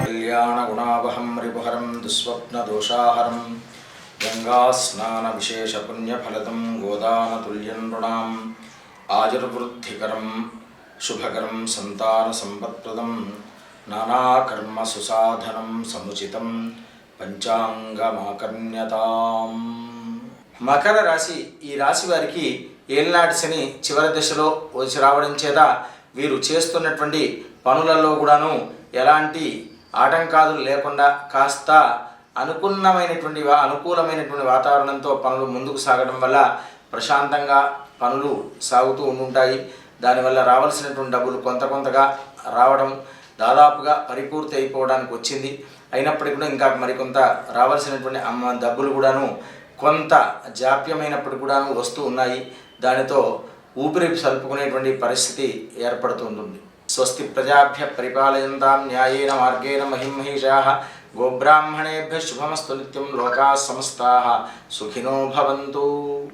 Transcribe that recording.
కళ్యాణగుణావహం రిపుహరం దుస్వప్నదోషాహరం గంగాస్నానవిశేషపుణ్యఫలదం గోదానతుల్యం నృణాం ఆయుర్వృద్ధికరం శుభకరం సంతానసంపత్ప్రదం నానాకర్మ సుసాధనం సముచితం పంచాంగమాకర్ణ్యతాం. మకర రాశి ఈ రాశి వారికి ఏలినాటి శని చివరి దశలో వచ్చి రావడం చేత వీరు చేస్తున్నటువంటి పనులలో కూడాను ఎలాంటి ఆటంకాలు లేకుండా కాస్త అనుకున్నమైనటువంటి అనుకూలమైనటువంటి వాతావరణంతో పనులు ముందుకు సాగడం వల్ల ప్రశాంతంగా పనులు సాగుతూ ఉండుంటాయి. దానివల్ల రావాల్సినటువంటి డబ్బులు కొంత కొంతగా రావడం దాదాపుగా పరిపూర్తి అయిపోవడానికి వచ్చింది. అయినప్పటికీ కూడా ఇంకా మరికొంత రావాల్సినటువంటి అమ్మ డబ్బులు కూడాను కొంత జాప్యమైనప్పటికి కూడాను వస్తూ ఉన్నాయి. దానితో ఊపిరి సల్పుకునేటువంటి పరిస్థితి ఏర్పడుతుంటుంది స్వస్తి ప్రజాభ్య పరిపాలయంతాం న్యాయేన మార్గేణ మహిమహిషా గోబ్రాహ్మణేభ్య శుభమస్తు నిత్యం లోకా సమస్తా. సుఖినో భవంతు.